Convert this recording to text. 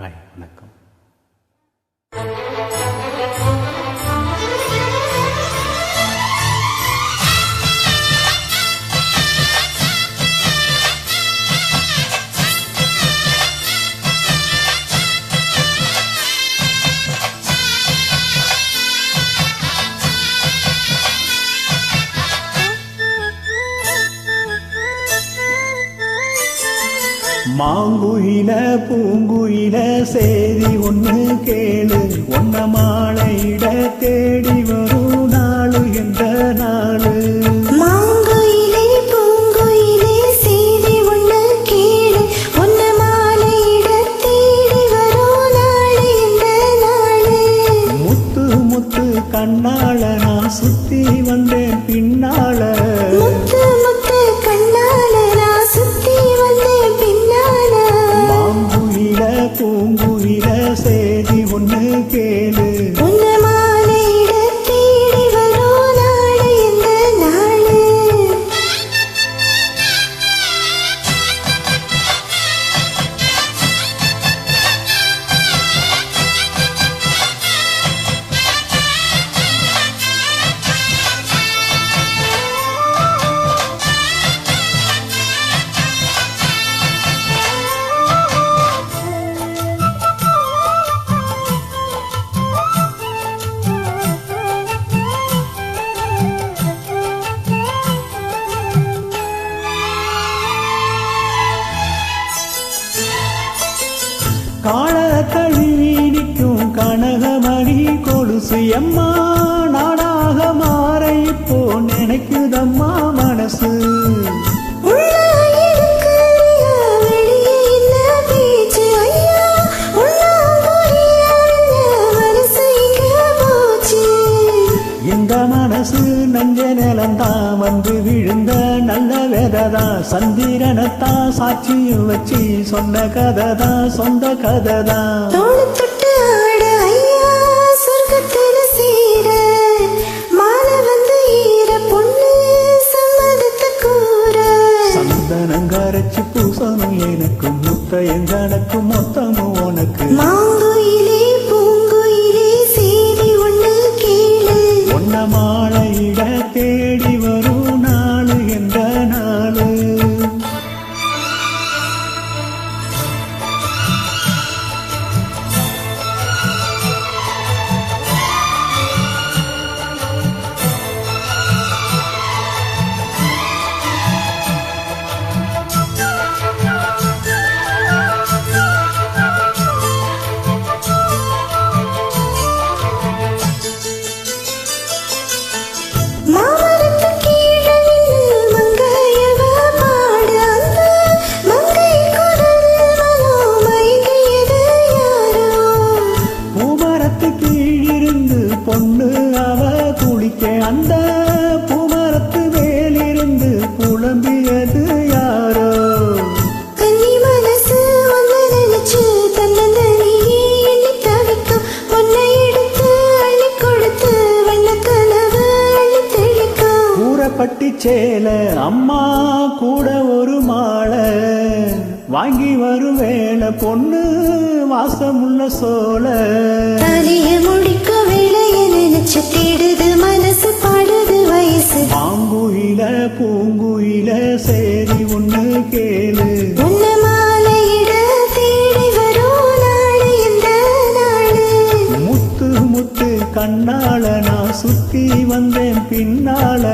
Hi வணக்கம். மாங்குயில பூங்குயில சேதி ஒண்ணு கேளு. ஒன்ன மாலையிட தேடி வரும் நாளு என்ற நாளு. மாங்குயிலே பூங்குயிலே செய்தி ஒண்ணு கேளு. ஒன்ன மாலையிட தேடி வரும் நாளு இந்த நாளு. முத்து முத்து கண்ணால நான் சுத்தி வந்தேன் பின்னால. முத்து மாங்குயில கால கழுவி நிற்கும் கனகமணி கொலுசு எம்மா நாடாக மாற இப்போ நினைக்குதம்மா மனசு. நிலந்தான் வந்து விழுந்த நல்ல வெததான் சந்திரனத்தான் சாட்சியும் வச்சு சொன்ன சொந்த வந்து ஈர பொண்ணு சம்மதத்தை கூற. சந்தனங்கரைச்சு பூசணும் எனக்கு முத்த எங்கனக்கும் மொத்தமும் உனக்கு. மாங்குயிலே சேல அம்மா கூட ஒரு மாலை வாங்கி வரும் வேலை பொண்ணு வாசமுள்ள சோல தலைய முடிக்க வேலைய நினைச்சு தேடுது மனசு பாடுது வயசு. மாங்குயில பூங்குயில சேரி ஒண்ணு கேளு. முத்து முத்து கண்ணால நான் சுத்தி வந்தேன் பின்னால.